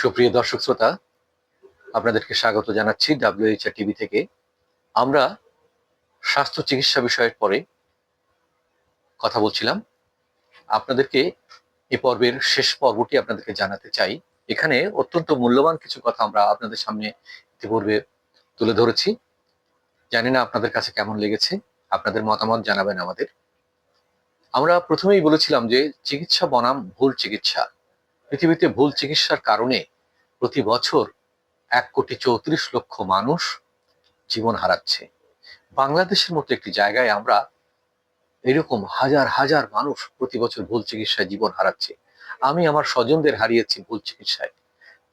সুপ্রিয় দর্শক শ্রোতা, আপনাদেরকে স্বাগত জানাচ্ছি ডাব্লিউএইচআর টিভি থেকে। আমরা স্বাস্থ্য চিকিৎসা বিষয়ের পরে কথা বলছিলাম। আপনাদেরকে এ পর্বের শেষ পর্বটি আপনাদেরকে জানাতে চাই। এখানে অত্যন্ত মূল্যবান কিছু কথা আমরা আপনাদের সামনে ইতিপূর্বে তুলে ধরেছি। জানি না আপনাদের কাছে কেমন লেগেছে, আপনাদের মতামত জানাবেন আমাদের। আমরা প্রথমেই বলেছিলাম যে, চিকিৎসা বনাম ভুল চিকিৎসা। পৃথিবীতে ভুল চিকিৎসার কারণে প্রতি বছর এক কোটি চৌত্রিশ লক্ষ মানুষ জীবন হারাচ্ছে। বাংলাদেশের মতো একটি জায়গায় আমরা এরকম হাজার হাজার মানুষ প্রতি বছর ভুল চিকিৎসায় জীবন হারাচ্ছে। আমি আমার স্বজনদের হারিয়েছি ভুল চিকিৎসায়।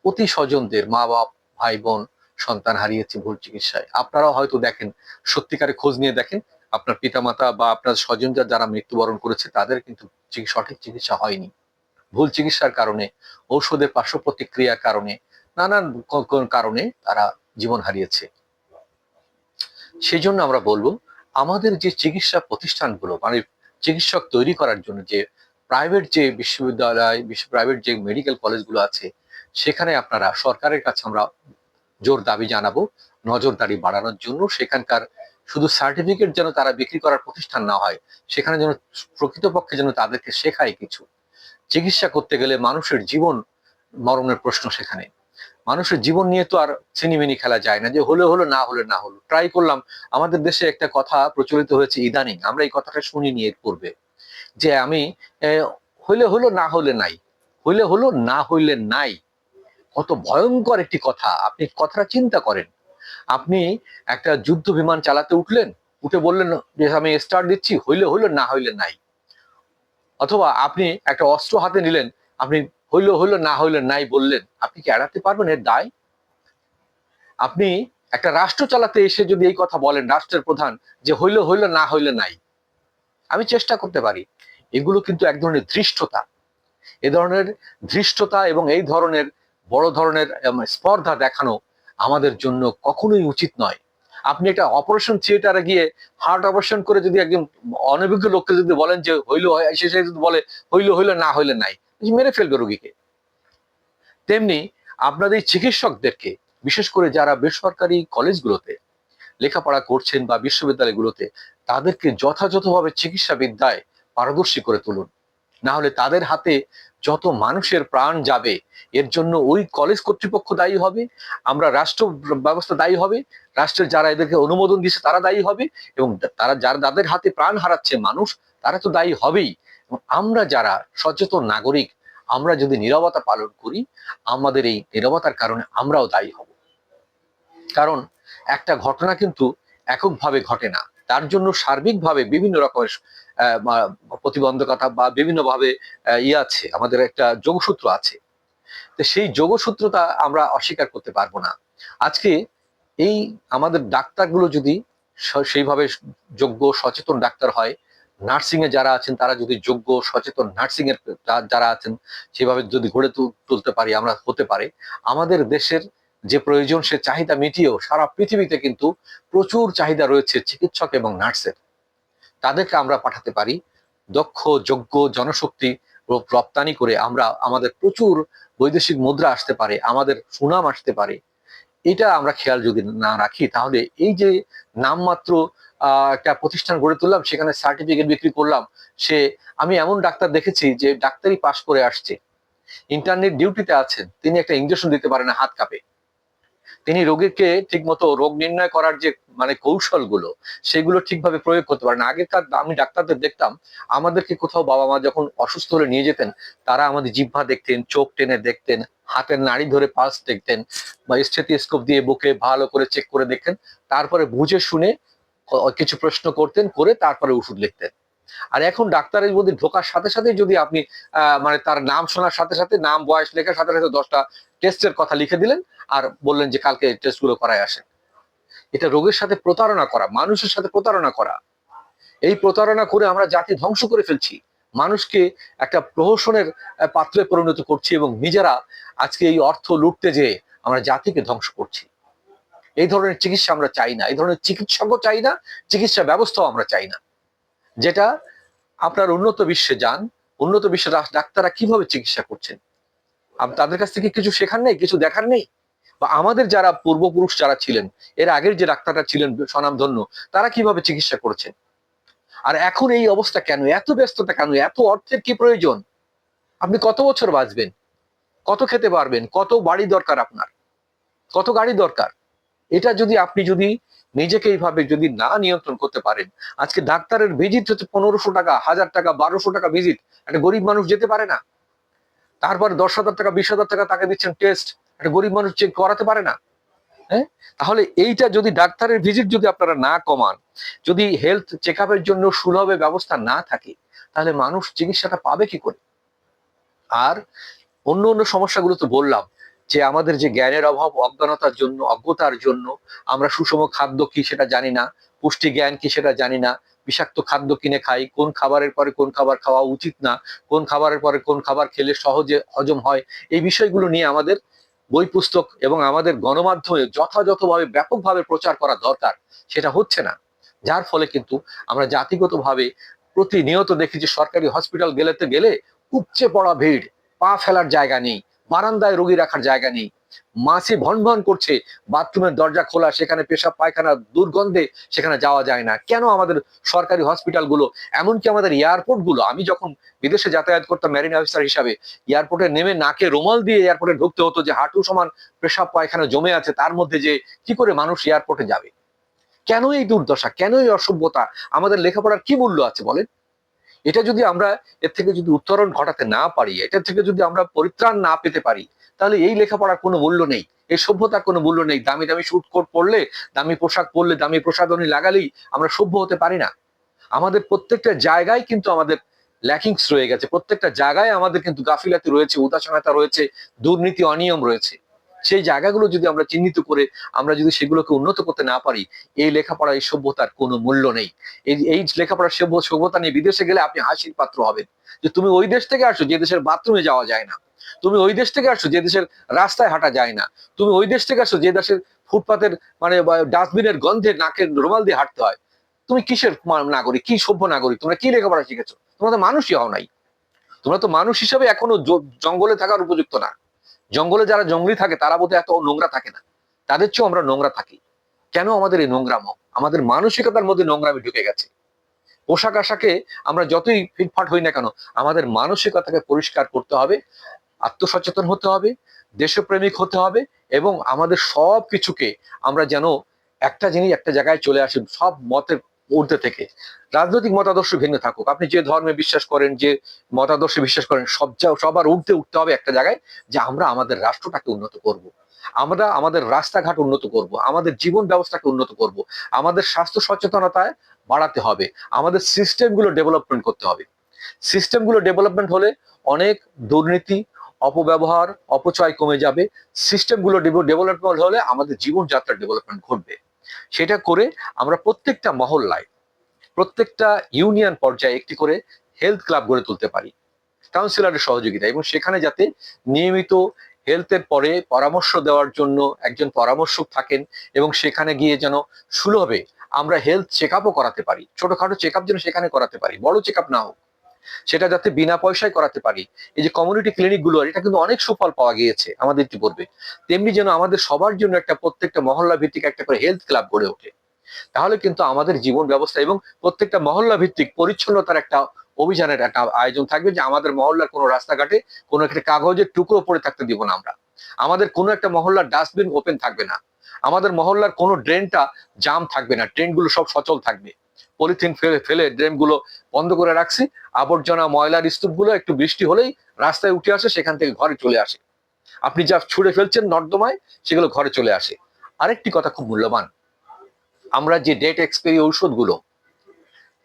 প্রতি স্বজনদের মা বাপ ভাই বোন সন্তান হারিয়েছি ভুল চিকিৎসায়। আপনারাও হয়তো দেখেন সত্যিকারে খোঁজ নিয়ে দেখেন, আপনার পিতামাতা বা আপনার স্বজনরা যারা মৃত্যুবরণ করেছে, তাদের কিন্তু সঠিক চিকিৎসা হয়নি। ভুল চিকিৎসার কারণে, ঔষধের পার্শ্ব প্রতিক্রিয়ার কারণে, নানান কারণে তারা জীবন হারিয়েছে। সেই জন্য আমরা বলব, আমাদের যে চিকিৎসা প্রতিষ্ঠানগুলো মানে চিকিৎসক তৈরি করার জন্য যে প্রাইভেট যে বিশ্ববিদ্যালয় বিশ্ব প্রাইভেট যে মেডিকেল কলেজগুলো আছে, সেখানে আপনারা সরকারের কাছে আমরা জোর দাবি জানাব, নজরদারি বাড়ানোর জন্য। সেখানকার শুধু সার্টিফিকেট যেন তারা বিক্রি করার প্রতিষ্ঠান না হয়, সেখানে যেন প্রকৃতপক্ষে যেন তাদেরকে শেখায় কিছু। চিকিৎসা করতে গেলে মানুষের জীবন মরণের প্রশ্ন সেখানে। মানুষের জীবন নিয়ে তো আর চিনিমিনি খেলা যায় না যে হলে হলো, না হলে না হলো। ট্রাই করলাম, আমাদের দেশে একটা কথা প্রচলিত হয়েছে ইদানিং, আমরা এই কথাটা শুনিনি এর পূর্বে। যে আমি হইলে হলো না হলে নাই, হইলে হলো না হইলে নাই। কত ভয়ঙ্কর একটি কথা, আপনি কথাটা চিন্তা করেন। আপনি একটা যুদ্ধ বিমান চালাতে উঠলেন, উঠে বললেন যে আমি স্টার্ট দিচ্ছি, হইলে হইল না হইলে নাই। অথবা আপনি একটা অস্ত্র হাতে নিলেন, আপনি হইল হইল না হইলে নাই বললেন, আপনি কি এড়াতে পারবেন এর দায়? আপনি একটা রাষ্ট্র চালাতে এসে যদি এই কথা বলেন, রাষ্ট্রের প্রধান, যে হইল হইল না হইলে নাই, আমি চেষ্টা করতে পারি। এগুলো কিন্তু এক ধরনের ধৃষ্টতা। এ ধরনের ধৃষ্টতা এবং এই ধরনের, বড় ধরনের স্পর্ধা দেখানো আমাদের জন্য কখনোই উচিত নয়। আপনি একটা অপারেশন থিয়েটারে গিয়ে হার্ট অপারেশন করে যদি একজন অনভিজ্ঞ লোককে যদি বলেন যে হইল, সে যদি বলে, হইল হইল, না হইলে নাই মেরে ফেলবে রোগীকে। তেমনি আপনাদের চিকিৎসকদেরকে, বিশেষ করে যারা বেসরকারি কলেজগুলোতে লেখাপড়া করছেন বা বিশ্ববিদ্যালয়গুলোতে, তাদেরকে যথাযথভাবে চিকিৎসা বিদ্যায় পারদর্শী করে তুলুন। না হলে তাদের হাতে যত মানুষের প্রাণ যাবে, এর জন্য ওই কলেজ কর্তৃপক্ষ দায়ী হবে, আমরা রাষ্ট্র ব্যবস্থা দায়ী হবে, রাষ্ট্রের যারা এদেরকে অনুমোদন দিচ্ছে তারা দায়ী হবে, এবং তারা যারা, যাদের হাতে প্রাণ হারাচ্ছে মানুষ, তারা তো দায়ী হবেই। আমরা যারা সচেতন নাগরিক, আমরা যদি নীরবতা পালন করি, আমাদের এই নীরবতার কারণে আমরাও দায়ী হব। কারণ একটা ঘটনা কিন্তু এককভাবে ঘটে না। তার জন্য সার্বিকভাবে বিভিন্ন রকমের প্রতিবন্ধকতা বা বিভিন্নভাবে ইয়ে আছে, আমাদের একটা যোগসূত্র আছে। তো সেই যোগসূত্রতা আমরা অস্বীকার করতে পারব না। আজকে এই আমাদের ডাক্তারগুলো যদি সেইভাবে যোগ্য, সচেতন ডাক্তার হয় নার্সিং এ যারা আছেন, তারা যদি যোগ্য, সচেতন নার্সিং এর যারা আছেন সেভাবে যদি গড়ে তুলতে পারি, আমরা হতে পারে। আমাদের দেশের যে প্রয়োজন, সে চাহিদা মিটিয়েও সারা পৃথিবীতে কিন্তু প্রচুর চাহিদা রয়েছে চিকিৎসক এবং নার্সের। তাদেরকে আমরা পাঠাতে পারি। দক্ষ, যোগ্য জনশক্তি রপ্তানি করে আমরা আমাদের প্রচুর বৈদেশিক মুদ্রা আসতে পারে, আমাদের সুনাম আসতে পারে। এটা আমরা খেয়াল যদি না রাখি, তাহলে এই যে নামমাত্র একটা প্রতিষ্ঠান গড়ে তুললাম, সেখানে সার্টিফিকেট বিক্রি করলাম, সে, আমি এমন ডাক্তার দেখেছি যে ডাক্তারি পাশ করে আসছে। ইন্টারনেট ডিউটিতে আছেন, তিনি একটা ইঞ্জেকশন দিতে পারেন না হাত কাঁপে। তিনি রোগীকে ঠিকমতো রোগ নির্ণয় করার যে মানে কৌশলগুলো, সেগুলো ঠিকভাবে প্রয়োগ করতে পারেন আগেকার আমি ডাক্তারদের দেখতাম, আমাদেরকে কোথাও বাবা মা যখন অসুস্থ হলে নিয়ে যেতেন, তারা আমাদের জিহ্বা দেখতেন, চোখ টেনে দেখতেন, হাতের নাড়ি ধরে পালস দেখতেন, বা স্টেথিস্কোপ দিয়ে বুকে ভালো করে চেক করে দেখতেন, তারপরে বুঝে শুনে কিছু প্রশ্ন করতেন, করে তারপরে ওষুধ লিখতেন। আর এখন ডাক্তারের মধ্যে ঢোকার সাথে সাথে যদি আপনি মানে তার নাম শোনার সাথে সাথে, নাম, বয়স, লেখার সাথে সাথে দশটা টেস্টের কথা লিখে দিলেন আর বললেন যে কালকে টেস্টগুলো করায় আসেন। এটা রোগের সাথে প্রতারণা করা, মানুষের সাথে প্রতারণা করা। এই প্রতারণা করে আমরা জাতি ধ্বংস করে ফেলছি। মানুষকে একটা প্রহসনের পাত্রে পরিণত করছি এবং নিজেরা আজকে এই অর্থ লুটতে যেয়ে আমরা জাতিকে ধ্বংস করছি। এই ধরনের চিকিৎসা আমরা চাই না, এই ধরনের চিকিৎসকও চাই না, চিকিৎসা ব্যবস্থাও আমরা চাই না। যেটা আপনার উন্নত বিশ্বে যান, উন্নত বিশ্বের ডাক্তাররা কীভাবে চিকিৎসা করছেন? তাদের কাছ থেকে কিছু শেখার নেই, কিছু দেখার নেই? বা আমাদের যারা পূর্বপুরুষ যারা ছিলেন, এর আগের যে ডাক্তাররা ছিলেন, স্বনামধন্য, তারা কীভাবে চিকিৎসা করেছেন? আর এখন এই অবস্থা কেন? এত ব্যস্ততা কেন? এত অর্থের কি প্রয়োজন? আপনি কত বছর বাঁচবেন? কত খেতে পারবেন? কত বাড়ি দরকার আপনার? কত গাড়ি দরকার? এটা যদি আপনি যদি নিজেকে এইভাবে যদি না নিয়ন্ত্রণ করতে পারেন, আজকে ডাক্তারের ভিজিট হচ্ছে পনেরোশো টাকা, হাজার টাকা, বারোশো টাকা ভিজিট একটা গরিব মানুষ যেতে পারে না। তারপর দশ হাজার টাকা, বিশ হাজার টাকা তাকে দিচ্ছেন টেস্ট একটা গরিব মানুষ চেক করাতে পারে না। হ্যাঁ? তাহলে এইটা যদি ডাক্তারের ভিজিট যদি আপনারা না কমান, যদি হেলথ চেক জন্য সুলভে ব্যবস্থা না থাকে, তাহলে মানুষ চিকিৎসাটা পাবে কি করে? আর অন্য অন্য সমস্যাগুলো তো বললাম যে আমাদের যে জ্ঞানের অভাব, অজ্ঞানতার জন্য, অজ্ঞতার জন্য আমরা সুষম খাদ্য কি সেটা জানি না, পুষ্টি জ্ঞান কি সেটা জানি না, বিষাক্ত খাদ্য কিনে খাই, কোন খাবারের পরে কোন খাবার খাওয়া উচিত না, কোন খাবারের পরে কোন খাবার খেলে সহজে হজম হয়, এই বিষয়গুলো নিয়ে আমাদের বই পুস্তক এবং আমাদের গণমাধ্যমে যথাযথভাবে, ব্যাপকভাবে প্রচার করা দরকার, সেটা হচ্ছে না। যার ফলে কিন্তু আমরা জাতিগতভাবে প্রতিনিয়ত দেখি যে সরকারি হসপিটাল গেলেতে গেলে উপচে পড়া ভিড়, পা ফেলার জায়গা নেই। বারান্দায় রোগী রাখার জায়গা নেই। মাছি ভন ভন করছে, বাথরুমের দরজা খোলা, সেখানে পেশাব, পায়খানা, দুর্গন্ধে সেখানে যাওয়া যায় না। কেন আমাদের সরকারি হসপিটালগুলো, এমনকি আমাদের এয়ারপোর্টগুলো আমি যখন বিদেশে যাতায়াত করতাম ম্যারিন অফিসার হিসাবে, এয়ারপোর্টে নেমে নাকে রুমাল দিয়ে এয়ারপোর্টে ঢুকতে হতো যে হাঁটু সমান পেশাব, পায়খানা জমে আছে, তার মধ্যে যে কি করে মানুষ এয়ারপোর্টে যাবে? কেন এই দুর্দশা? কেন এই অসভ্যতা? আমাদের লেখাপড়ার কি মূল্য আছে বলেন? এটা যদি আমরা এর থেকে যদি উত্তরণ ঘটাতে না পারি এটা থেকে যদি আমরা পরিত্রাণ না পেতে পারি, তাহলে এই লেখাপড়ার কোনো মূল্য নেই। এই সভ্যতার কোনো মূল্য নেই। দামি দামি শুট কোট পরলে, দামি পোশাক পরলে, দামি প্রসাধনী লাগালেই আমরা সভ্য হতে পারি না। আমাদের প্রত্যেকটা জায়গায় কিন্তু আমাদের ল্যাকিংস রয়ে গেছে। প্রত্যেকটা জায়গায় আমাদের কিন্তু গাফিলাতি রয়েছে, উদাসীনতা রয়েছে, দুর্নীতি, অনিয়ম রয়েছে। সেই জায়গাগুলো যদি আমরা চিহ্নিত করে আমরা যদি সেগুলোকে উন্নত করতে না পারি, এই লেখাপড়া এই সভ্যতার কোনো মূল্য নেই। এই এই লেখাপড়ার সভ্য, সভ্যতা নিয়ে বিদেশে গেলে আপনি হাসির পাত্র হবেন। যে তুমি ওই দেশ থেকে আসছো যে দেশের বাথরুমে যাওয়া যায় না। তুমি ওই দেশ থেকে আসছো যে দেশের রাস্তায় হাঁটা যায় না। তুমি ওই দেশ থেকে আসছো যে দেশের ফুটপাতের মানে ডাস্টবিনের গন্ধে নাকের রুমাল দিয়ে হাঁটতে হয়। তুমি কিসের নাগরিক? কি সভ্য নাগরিক? তোমরা কি লেখাপড়া শিখেছো? তোমরা তো মানুষই হও নাই। তোমরা তো মানুষ হিসেবে এখনও জঙ্গলে থাকার উপযুক্ত না। জঙ্গলে যারা জঙ্গলি থাকে, তারা বোধহয় এত নোংরা থাকে না। তাদের চেয়েও আমরা নোংরা থাকি। কেন আমাদের এই নোংরাম আমাদের মানসিকতার মধ্যে নোংরামি ঢুকে গেছে। পোশাক আশাকে আমরা যতই ফিটফাট হই না কেন, আমাদের মানসিকতাকে পরিষ্কার করতে হবে, আত্মসচেতন হতে হবে, দেশপ্রেমিক হতে হবে এবং আমাদের সব কিছুকে আমরা যেন একটা জিনিস একটা জায়গায় চলে আসি, সব মতের ঊর্ধ্বে থেকে রাজনৈতিক মতাদর্শ ভিন্ন থাকুক আপনি যে ধর্মে বিশ্বাস করেন, যে মতাদর্শে বিশ্বাস করেন, সব সবার ঊর্ধ্বে উঠতে হবে একটা জায়গায় যে আমরা আমাদের রাষ্ট্রটাকে উন্নত করব। আমরা আমাদের রাস্তাঘাট উন্নত করব। আমাদের জীবন ব্যবস্থাকে উন্নত করব। আমাদের স্বাস্থ্য সচেতনতায় বাড়াতে হবে আমাদের সিস্টেমগুলো ডেভেলপমেন্ট করতে হবে সিস্টেমগুলো ডেভেলপমেন্ট হলে অনেক দুর্নীতি, অপব্যবহার, অপচয় কমে যাবে সিস্টেমগুলো ডেভেলপমেন্ট হলে আমাদের জীবনযাত্রার ডেভেলপমেন্ট ঘটবে সেটা করে আমরা প্রত্যেকটা মহল্লায়, প্রত্যেকটা ইউনিয়ন পর্যায়ে একটি করে হেলথ ক্লাব গড়ে তুলতে পারি। কাউন্সিলরের সহযোগিতা এবং সেখানে যাতে নিয়মিত হেলথের পরে পরামর্শ দেওয়ার জন্য একজন পরামর্শক থাকেন এবং সেখানে গিয়ে যেন সুলভে আমরা হেলথ চেক করাতে পারি। ছোটখাটো চেক আপ যেন সেখানে করাতে পারি। বড় চেক না হোক। সেটা যাতে বিনা পয়সায় করাতে পারি। এই যে কমিউনিটি ক্লিনিকগুলো এটা কিন্তু অনেক সুফল পাওয়া গিয়েছে আমাদের ইতিপূর্বে। তেমনি যেন আমাদের সবার জন্য একটা প্রত্যেকটা মহল্লা ভিত্তিক একটা করে হেলথ ক্লাব গড়ে ওঠে। তাহলে কিন্তু আমাদের জীবন ব্যবস্থা এবং প্রত্যেকটা মহল্লা ভিত্তিক পরিচ্ছন্নতার একটা অভিযানের একটা আয়োজন থাকবে যে আমাদের মহল্লার কোনো রাস্তাঘাটে কোনো একটা কাগজের টুকরো পড়ে থাকতে দিব না আমরা। আমাদের কোনো একটা মহল্লার ডাস্টবিন ওপেন থাকবে না। আমাদের মহল্লার কোনো ড্রেনটা জাম থাকবে না। ড্রেনগুলো সব সচল থাকবে। পলিথিন ফেলে ফেলে ড্রেনগুলো বন্ধ করে রাখছি। আবর্জনা ময়লার স্তূপগুলো একটু বৃষ্টি হলেই রাস্তায় উঠে আসে, সেখান থেকে ঘরে চলে আসে। আপনি যা ছুঁড়ে ফেলছেন নর্দমায়, সেগুলো ঘরে চলে আসে। আরেকটি কথা খুব মূল্যবান। আমরা যে ডেট এক্সপায়ারি ঔষধগুলো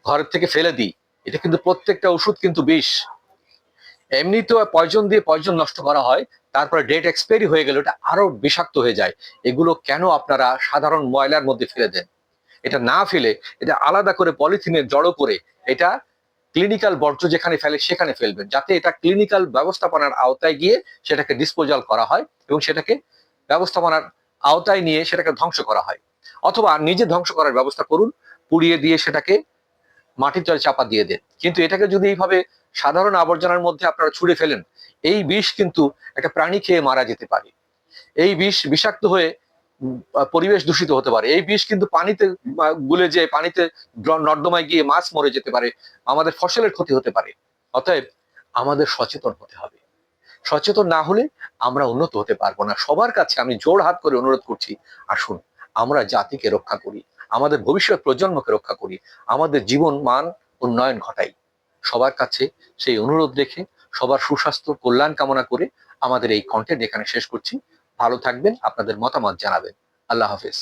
ঘরের থেকে ফেলে দিই, এটা কিন্তু প্রত্যেকটা ওষুধ কিন্তু বিষ। এমনি তো পয়জন দিয়ে পয়জন নষ্ট করা হয়, তারপরে ডেট এক্সপায়ারি হয়ে গেলে ওটা আরও বিষাক্ত হয়ে যায়। এগুলো কেন আপনারা সাধারণ ময়লার মধ্যে ফেলে দেন? এটা না ফেলে, এটা আলাদা করে পলিথিনে জড়ো করে এটা ক্লিনিক্যাল বর্জ্য যেখানে ফেলে সেখানে ফেলবেন, যাতে এটা ক্লিনিক্যাল ব্যবস্থাপনার আওতায় গিয়ে সেটাকে ডিসপোজাল করা হয় এবং সেটাকে ব্যবস্থাপনার আওতায় নিয়ে সেটাকে ধ্বংস করা হয়। অথবা নিজে ধ্বংস করার ব্যবস্থা করুন, পুড়িয়ে দিয়ে সেটাকে মাটির তলে চাপা দিয়ে দেন। কিন্তু এটাকে যদি এইভাবে সাধারণ আবর্জনার মধ্যে আপনারা ছুড়ে ফেলেন, এই বিষ কিন্তু একটা প্রাণী খেয়ে মারা যেতে পারে। এই বিষ বিষাক্ত হয়ে পরিবেশ দূষিত হতে পারে। এই বিষ কিন্তু পানিতে গুলে যেয়ে পানিতে নর্দমায় গিয়ে মাছ মরে যেতে পারে। আমাদের ফসলের ক্ষতি হতে পারে। অতএব আমাদের সচেতন হতে হবে। সচেতন না হলে আমরা উন্নত হতে পারব না। সবার কাছে আমি জোর হাত করে অনুরোধ করছি, আসুন, আমরা জাতিকে রক্ষা করি, আমাদের ভবিষ্যৎ প্রজন্মকে রক্ষা করি, আমাদের জীবন মান উন্নয়ন ঘটাই। সবার কাছে সেই অনুরোধ রেখে, সবার সুস্বাস্থ্য, কল্যাণ কামনা করে আমাদের এই কন্টেন্ট এখানে শেষ করছি। ভালো থাকবেন আপনাদের মতামত জানাবেন। আল্লাহ হাফেজ।